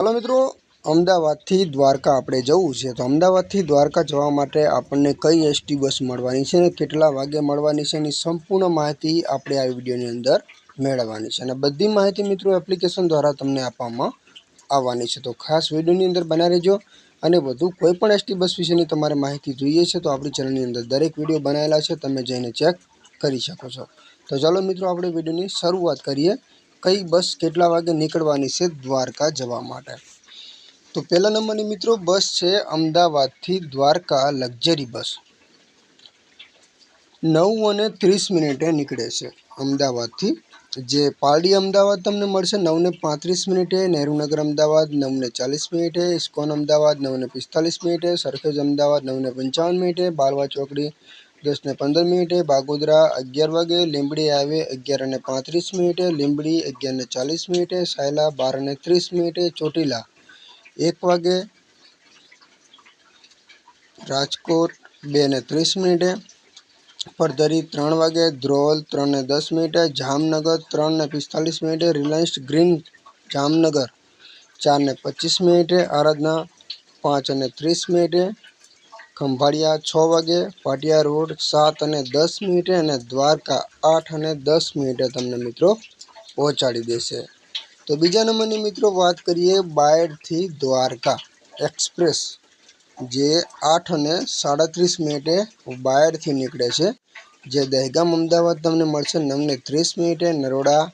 ચાલો મિત્રો, અમદાવાદથી દ્વારકા આપણે જવું છે. તો અમદાવાદથી દ્વારકા જવા માટે આપણને કઈ એસટી બસ મળવાની છે અને કેટલા વાગે મળવાની છે એની સંપૂર્ણ માહિતી આપણે આ વિડીયોની અંદર મેળવવાની છે. અને બધી માહિતી મિત્રો એપ્લિકેશન દ્વારા તમને આપવામાં આવવાની છે. તો ખાસ વિડીયોની અંદર બનાવી રહેજો. અને વધુ કોઈ પણ એસટી બસ વિશેની તમારે માહિતી જોઈએ છે તો આપણી ચેનલની અંદર દરેક વીડિયો બનાવેલા છે. તમે જઈને ચેક કરી શકો છો. તો ચાલો મિત્રો, આપણે વિડીયોની શરૂઆત કરીએ. કઈ બસ કેટલા વાગે નીકળવાની છે દ્વારકા જવા માટે? તો પહેલા નંબરની મિત્રો બસ છે અમદાવાદથી દ્વારકા લક્ઝરી બસ. નવ અને ત્રીસ મિનિટે નીકળે છે અમદાવાદથી. જે પારડી અમદાવાદ તમને મળશે નવને પાંત્રીસ મિનિટે, નહેરુનગર અમદાવાદ નવને ચાલીસ મિનિટે, ઇસ્કોન અમદાવાદ નવને પિસ્તાલીસ મિનિટે, સરખેજ અમદાવાદ નવને પંચાવન મિનિટે, બાલવા ચોકડી દસને પંદર મિનિટે બાગોદરા અગિયાર વાગે લીંબડી હાઈવે અગિયાર અને પાંત્રીસ મિનિટે લીંબડી અગિયારને ચાલીસ મિનિટે સાયલા બાર અને ત્રીસ મિનિટે ચોટીલા એક વાગે રાજકોટ બે ને ત્રીસ મિનિટે પરધરી ત્રણ વાગે ધ્રોલ ત્રણ ને દસ મિનિટે જામનગર ત્રણ ને પિસ્તાલીસ મિનિટે રિલાયન્સ ગ્રીન જામનગર ચાર ને પચીસ મિનિટે આરાધના પાંચ અને ત્રીસ મિનિટે ખંભાળિયા છ વાગે, પાટિયા રોડ સાત અને દસ મિનિટે અને દ્વારકા આઠ અને દસ મિનિટે તમને મિત્રો પહોંચાડી દેશે. તો બીજા નંબરની મિત્રો વાત કરીએ બાયડથી દ્વારકા એક્સપ્રેસ, જે આઠ અને સાડત્રીસ મિનિટે બાયડથી નીકળે છે. જે દહેગામ અમદાવાદ તમને મળશે નવને ત્રીસ મિનિટે, નરોડા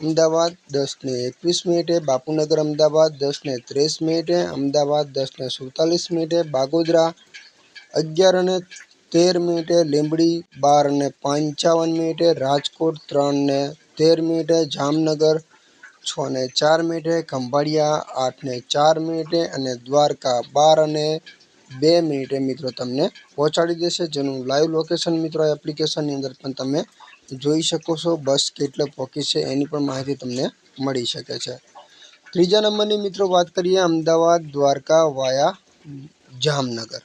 અમદાવાદ દસને એકવીસ મિનિટે, બાપુનગર અમદાવાદ દસને ત્રીસ મિનિટે, અમદાવાદ દસને સુડતાલીસ મિનિટે, બાગોદરા અગિયાર અને તેર મિનિટે લીંબડી, બાર અને પંચાવન મિનિટે રાજકોટ, ત્રણ ને તેર મિનિટે જામનગર, છ ને ચાર મિનિટે ખંભાળિયા, આઠ ને ચાર મિનિટે અને દ્વારકા, બાર અને બે મિનિટે મિત્રો તમને પહોંચાડી દેશે, જેનું લાઈવ લોકેશન મિત્રો એપ્લિકેશનની અંદર પણ તમે જોઈ શકો છો બસ કેટલે પહોંચી છે એની પણ માહિતી તમને મળી શકે છે. ત્રીજા નંબરની મિત્રો વાત કરીએ, અમદાવાદ, દ્વારકા, વાયા, જામનગર.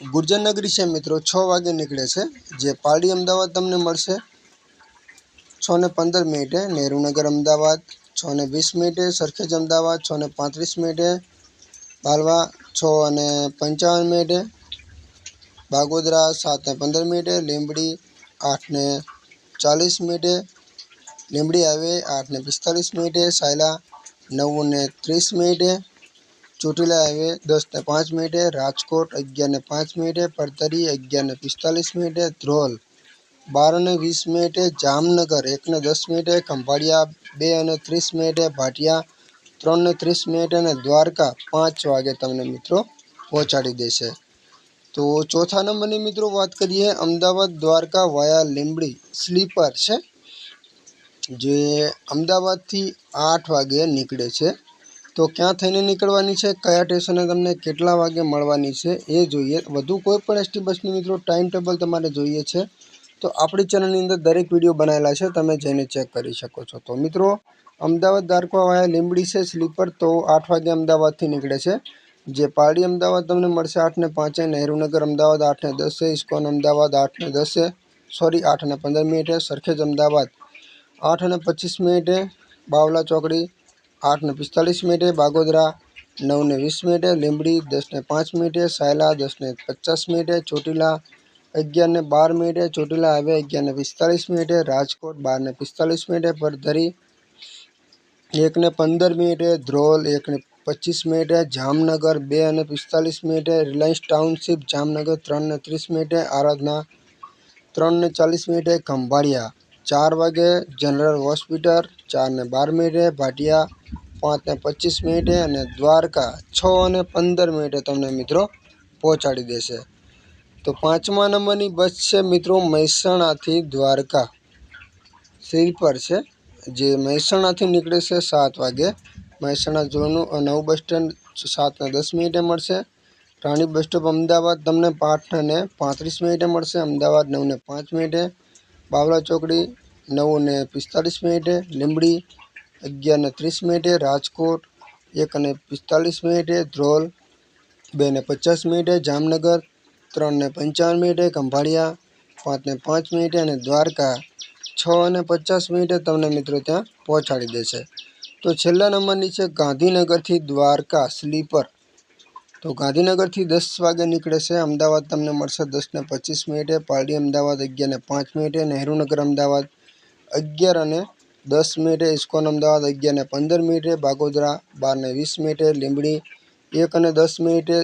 ગુર્જરનગરી છે મિત્રો, છ વાગે નીકળે છે. જે પારડી અમદાવાદ તમને મળશે. છ ને પંદર મિનિટે નહેરુનગર અમદાવાદ, છ ને વીસ મિનિટે સરખેજ અમદાવાદ, છ ને પાંત્રીસ મિનિટે બાલવા, છ અને પંચાવન મિનિટે બાગોદરા, સાત ને પંદર મિનિટે લીંબડી, આઠ ને ચાલીસ મિનિટે લીંબડી હાઈવે, આઠ ને પિસ્તાલીસ મિનિટે સાયલા, નવ ને ત્રીસ મિનિટે ચોટીલા હાઈવે દસ ને પાંચ મિનિટે, રાજકોટ અગિયાર ને પાંચ મિનિટે પડતરી અગિયાર ને પિસ્તાલીસ મિનિટે, ધ્રોલ બાર અને વીસ મિનિટે, જામનગર એક ને દસ મિનિટે, ખંભાળિયા બે અને ત્રીસ મિનિટે, ભાટિયા ત્રણ ને ત્રીસ મિનિટે અને દ્વારકા પાંચ વાગે તમને મિત્રો પહોંચાડી દેશે. તો ચોથા નંબરની મિત્રો વાત કરીએ, અમદાવાદ, દ્વારકા વાયા લીંબડી સ્લીપર છે, જે અમદાવાદથી આઠ વાગે નીકળે છે. તો ક્યાં થઈને નીકળવાની છે? કયા સ્ટેશને તમને કેટલા વાગે મળવાની છે? એ જોઈએ. વધુ કોઈ પણ એસટી બસની મિત્રો ટાઈમ ટેબલ તમારે જોઈએ છે. તો આપણી ચેનલની અંદર દરેક વીડિયો બનાવેલા છે. તમે જઈને ચેક કરી શકો છો. તો મિત્રો, અમદાવાદ દ્વારકા વાયા લીંબડી છે સ્લીપર તો આઠ વાગે અમદાવાદથી નીકળે છે. જે પારડી અમદાવાદ તમને મળશે આઠ ને પાંચે નહેરુનગર અમદાવાદ આઠ ને દસે ઇસ્કોન અમદાવાદ આઠ ને દસે સોરી આઠ ને પંદર મિનિટે સરખેજ અમદાવાદ આઠ અને પચીસ મિનિટે બાવલા ચોકડી આઠ ને પિસ્તાલીસ મિનિટે બાગોદરા નવ ને વીસ મિનિટે લીંબડી દસ ને પાંચ મિનિટે સાયલા દસ ને પચાસ મિનિટે ચોટીલા અગિયાર ને બાર મિનિટે ચોટીલા આવે અગિયાર ને પિસ્તાલીસ મિનિટે રાજકોટ બાર ને પિસ્તાલીસ મિનિટે પરધરી એક ને પંદર મિનિટે ધ્રોલ એક ને પચીસ મિનિટે જામનગર બે અને પિસ્તાલીસ મિનિટે રિલાયન્સ ટાઉનશીપ જામનગર ત્રણ ને ત્રીસ મિનિટે આરાધના ત્રણ ને ચાલીસ મિનિટે ખંભાળિયા ચાર વાગે જનરલ હોસ્પિટલ ચાર ને બાર મિનિટે ભાટિયા પાંચ ને પચીસ મિનિટે અને દ્વારકા છ અને પંદર મિનિટે તમને મિત્રો પહોંચાડી દેશે. તો પાંચમા નંબરની બસ છે મિત્રો મહેસાણાથી દ્વારકા. સ્લીપર છે. જે મહેસાણાથી નીકળે છે સાત વાગે. મહેસાણા જોનું નવું બસ સ્ટેન્ડ સાત ને દસ મિનિટે મળશે. રાણી બસ સ્ટોપ અમદાવાદ તમને આઠ ને પાંત્રીસ મિનિટે મળશે. અમદાવાદ નવ ને પાંચ મિનિટે. બાવલા ચોકડી, નવ ને પિસ્તાલીસ મિનિટે લીંબડી, અગિયાર ને ત્રીસ મિનિટે રાજકોટ, એક અને પિસ્તાલીસ મિનિટે ધ્રોલ, બે ને પચાસ મિનિટે જામનગર, ત્રણ ને પંચાવન મિનિટે ખંભાળિયા પાંચ ને પાંચ મિનિટે અને દ્વારકા, છ અને પચાસ મિનિટે તમને મિત્રો ત્યાં પહોંચાડી દેશે. તો છેલ્લા નંબરની છે ગાંધીનગરથી દ્વારકા સ્લીપર. તો ગાંધીનગરથી દસ વાગે નીકળે છે. અમદાવાદ તમને મળશે દસને પચીસ મિનિટે, પાલડી અમદાવાદ અગિયારને પાંચ મિનિટે, નહેરુનગર અમદાવાદ અગિયાર અને દસ મિનિટે, ઇસ્કોન અમદાવાદ અગિયારને પંદર મિનિટે, બાગોદરા બારને વીસ મિનિટે, લીંબડી એક અને દસ મિનિટે,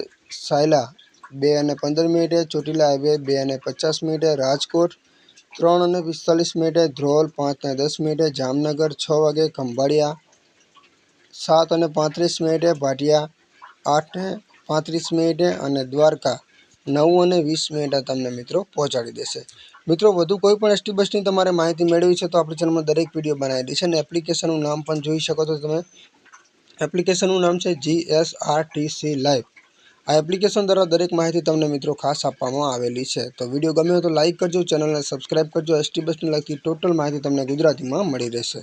સાયલા બે અને પંદર મિનિટે, ચોટીલા હાઈવે બે અને પચાસ મિનિટે, રાજકોટ ત્રણ અને પિસ્તાલીસ મિનિટે, ધ્રોલ પાંચ ને દસ મિનિટે, જામનગર છ વાગે, ખંભાળિયા સાત અને પાંત્રીસ મિનિટે, ભાટિયા આઠ ને પાંત્રીસ મિનિટે અને દ્વારકા નવ અને વીસ મિનિટે તમને મિત્રો પહોંચાડી દેશે. મિત્રો, વધુ કોઈ પણ એસટી બસની તમારે માહિતી મેળવી છે તો આપણી ચેનલમાં દરેક વીડિયો બનાવેલી છે અને એપ્લિકેશનનું નામ પણ જોઈ શકો છો તમે. એપ્લિકેશનનું નામ છે G S R T C live આ એપ્લિકેશન દ્વારા દરેક માહિતી તમને મિત્રો ખાસ આપવામાં આવેલી છે. તો વીડિયો ગમ્યો તો લાઇક કરજો, ચેનલને સબસ્ક્રાઇબ કરજો એસટી બસને લગતી ટોટલ માહિતી તમને ગુજરાતીમાં મળી રહેશે.